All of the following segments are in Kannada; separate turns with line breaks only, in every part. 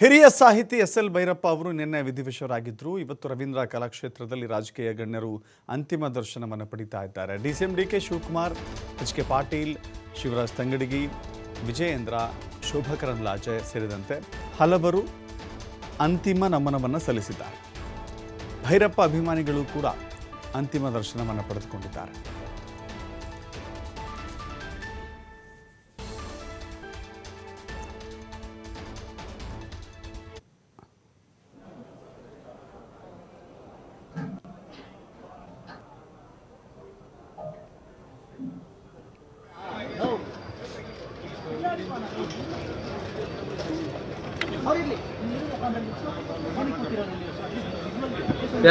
ಹಿರಿಯ ಸಾಹಿತಿ ಎಸ್ ಎಲ್ ಭೈರಪ್ಪ ಅವರು ನಿನ್ನೆ ವಿಧಿವಶರಾಗಿದ್ದರು ಇವತ್ತು ರವೀಂದ್ರ ಕಲಾಕ್ಷೇತ್ರದಲ್ಲಿ ರಾಜಕೀಯ ಗಣ್ಯರು ಅಂತಿಮ ದರ್ಶನವನ್ನು ಪಡಿತಾ ಇದ್ದಾರೆ. D C M D K Shivakumar, H K Patil, Shivaraj Tangadagi, Vijayendra ಶೋಭಕರನ್ Karandlaje ಸೇರಿದಂತೆ ಹಲವರು ಅಂತಿಮ ನಮನವನ್ನು ಸಲ್ಲಿಸಿದ್ದಾರೆ. ಭೈರಪ್ಪ ಅಭಿಮಾನಿಗಳು ಕೂಡ ಅಂತಿಮ ದರ್ಶನವನ್ನು ಪಡೆದುಕೊಂಡಿದ್ದಾರೆ.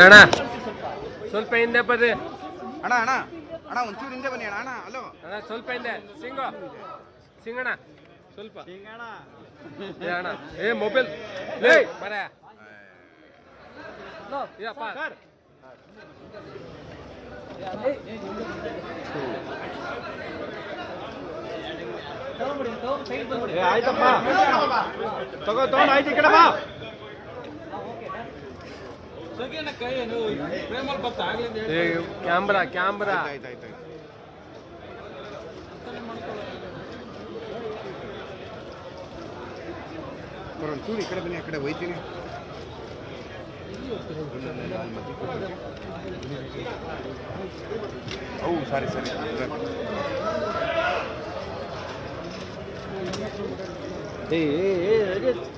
ಅಣ್ಣ ಸ್ವಲ್ಪ ಹಿಂದೆ ಬರ್ರಿ.
ಅಣ್ಣ ಅಣ್ಣ ಅಣ್ಣ ಒಂಚೂರು ಹಿಂದೆ ಬನ್ನಿ ಅಣ್ಣ ಅಣ್ಣ ಹಲೋ
ಅಣ್ಣ ಸ್ವಲ್ಪ ಹಿಂದೆ ಸಿಂಗು. ಸಿಂಗಣ್ಣ ಸ್ವಲ್ಪ. ಏ ಅಣ್ಣ ಏ ಮೊಬೈಲ್. ಲೇ ಬರ ಯಪ್ಪ
ಆಯ್ತಪ್ಪ. ತಗೋ ತಗೊಂಡು ಆಯ್ತು ಈ ಕಡೆ ಬಾ.
ಏ, ಕ್ಯಾಮ್ರಾ ಕ್ಯಾಮ್ರಾ.
ಆಯ್ತು ಆಯ್ತು ಆಯ್ತು ಬರೋ ಒಂಚೂರು ಈ ಕಡೆ ಬನ್ನಿ, ಆ ಕಡೆ ಹೋಯ್ತೀನಿ. ಓ ಸಾರಿ ಸಾರಿ. 哎哎哎！这。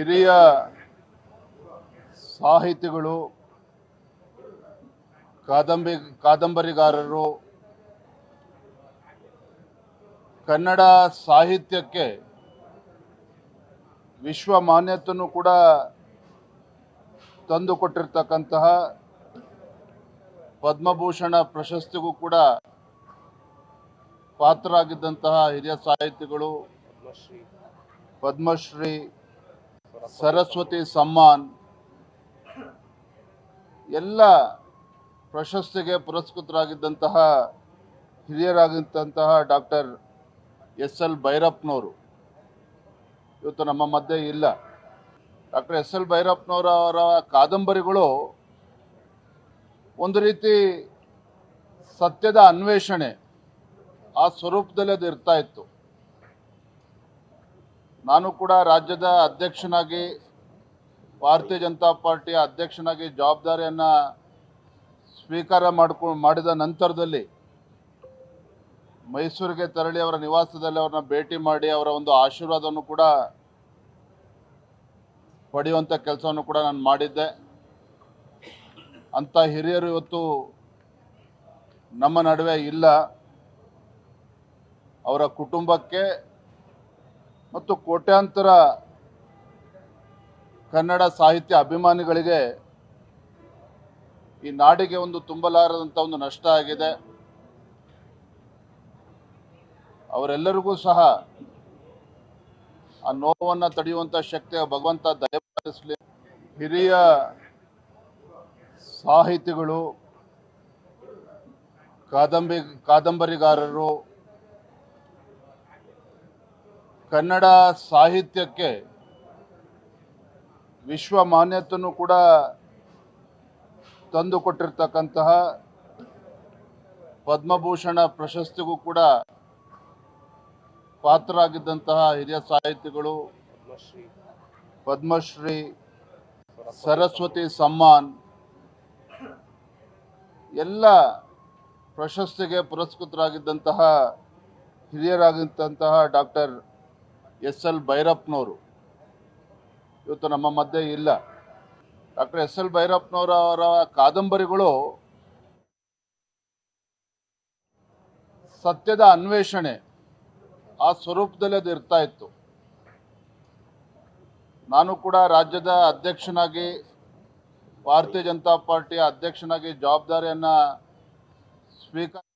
ಹಿರಿಯ ಸಾಹಿತಿಗಳು ಕಾದಂಬರಿ ಕಾದಂಬರಿಗಾರರು, ಕನ್ನಡ ಸಾಹಿತ್ಯಕ್ಕೆ ವಿಶ್ವ ಮಾನ್ಯತೆಯನ್ನು ಕೂಡ ತಂದುಕೊಟ್ಟಿರ್ತಕ್ಕಂತಹ ಪದ್ಮಭೂಷಣ ಪ್ರಶಸ್ತಿಗೂ ಕೂಡ ಪಾತ್ರರಾಗಿದ್ದಂತಹ ಹಿರಿಯ ಸಾಹಿತಿಗಳು ಪದ್ಮಶ್ರೀ ಸರಸ್ವತಿ ಸಮ್ಮಾನ್ ಎಲ್ಲ ಪ್ರಶಸ್ತಿಗೆ ಪುರಸ್ಕೃತರಾಗಿದ್ದಂತಹ ಹಿರಿಯರಾಗಿದ್ದಂತಹ ಡಾಕ್ಟರ್ ಎಸ್ ಎಲ್ ಭೈರಪ್ಪನವರು. ಇವತ್ತು ನಮ್ಮ ಮಧ್ಯೆ ಇಲ್ಲ. ಡಾಕ್ಟರ್ ಎಸ್ ಎಲ್ ಭೈರಪ್ಪನವರವರ ಕಾದಂಬರಿಗಳು ಒಂದು ರೀತಿ ಸತ್ಯದ ಅನ್ವೇಷಣೆ ಆ ಸ್ವರೂಪದಲ್ಲಿ ಅದು ಇರ್ತಾ ಇತ್ತು. ನಾನು ಕೂಡ ರಾಜ್ಯದ ಅಧ್ಯಕ್ಷನಾಗಿ, ಭಾರತೀಯ ಜನತಾ ಪಾರ್ಟಿಯ ಅಧ್ಯಕ್ಷನಾಗಿ ಜವಾಬ್ದಾರಿಯನ್ನು ಸ್ವೀಕಾರ ಮಾಡ್ಕೊ, ಮಾಡಿದ ನಂತರದಲ್ಲಿ ಮೈಸೂರಿಗೆ ತೆರಳಿ ಅವರ ನಿವಾಸದಲ್ಲಿ ಅವ್ರನ್ನ ಭೇಟಿ ಮಾಡಿ ಅವರ ಒಂದು ಆಶೀರ್ವಾದವನ್ನು ಕೂಡ ಪಡೆಯುವಂಥ ಕೆಲಸವನ್ನು ಕೂಡ ನಾನು ಮಾಡಿದ್ದೆ. ಅಂಥ ಹಿರಿಯರು ಇವತ್ತು ನಮ್ಮ ನಡುವೆ ಇಲ್ಲ. ಅವರ ಕುಟುಂಬಕ್ಕೆ ಮತ್ತು ಕೋಟ್ಯಾಂತರ ಕನ್ನಡ ಸಾಹಿತ್ಯ ಅಭಿಮಾನಿಗಳಿಗೆ ಈ ನಾಡಿಗೆ ಒಂದು ತುಂಬಲಾರದಂಥ ಒಂದು ನಷ್ಟ ಆಗಿದೆ. ಅವರೆಲ್ಲರಿಗೂ ಸಹ ಆ ನೋವನ್ನು ತಡೆಯುವಂಥ ಶಕ್ತಿ ಭಗವಂತ ದಯಪಾಲಿಸಲಿ. ಹಿರಿಯ ಸಾಹಿತಿಗಳು ಕಾದಂಬಿ ಕಾದಂಬರಿಗಾರರು ಕನ್ನಡ ಸಾಹಿತ್ಯಕ್ಕೆ ವಿಶ್ವ ಮಾನ್ಯತೆಯನ್ನು ಕೂಡ ತಂದುಕೊಟ್ಟಿರ್ತಕ್ಕಂತಹ ಪದ್ಮಭೂಷಣ ಪ್ರಶಸ್ತಿಗೂ ಕೂಡ ಪಾತ್ರರಾಗಿದ್ದಂತಹ ಹಿರಿಯ ಸಾಹಿತಿಗಳು ಪದ್ಮಶ್ರೀ ಸರಸ್ವತಿ ಸಮ್ಮಾನ್ ಎಲ್ಲ ಪ್ರಶಸ್ತಿಗೆ ಪುರಸ್ಕೃತರಾಗಿದ್ದಂತಹ ಹಿರಿಯರಾಗಿದ್ದಂತಹ ಡಾಕ್ಟರ್ ಎಸ್ ಎಲ್ ಭೈರಪ್ಪನವರು. ಇವತ್ತು ನಮ್ಮ ಮಧ್ಯೆ ಇಲ್ಲ. ಡಾಕ್ಟರ್ ಎಸ್ ಎಲ್ ಭೈರಪ್ಪನವರವರ ಕಾದಂಬರಿಗಳು ಸತ್ಯದ ಅನ್ವೇಷಣೆ ಆ ಸ್ವರೂಪದಲ್ಲಿ ಅದು ಇರ್ತಾ ಇತ್ತು. ನಾನು ಕೂಡ ರಾಜ್ಯದ ಅಧ್ಯಕ್ಷನಾಗಿ, ಭಾರತೀಯ ಜನತಾ ಪಾರ್ಟಿಯ ಅಧ್ಯಕ್ಷನಾಗಿ ಜವಾಬ್ದಾರಿಯನ್ನು ಸ್ವೀಕಾರ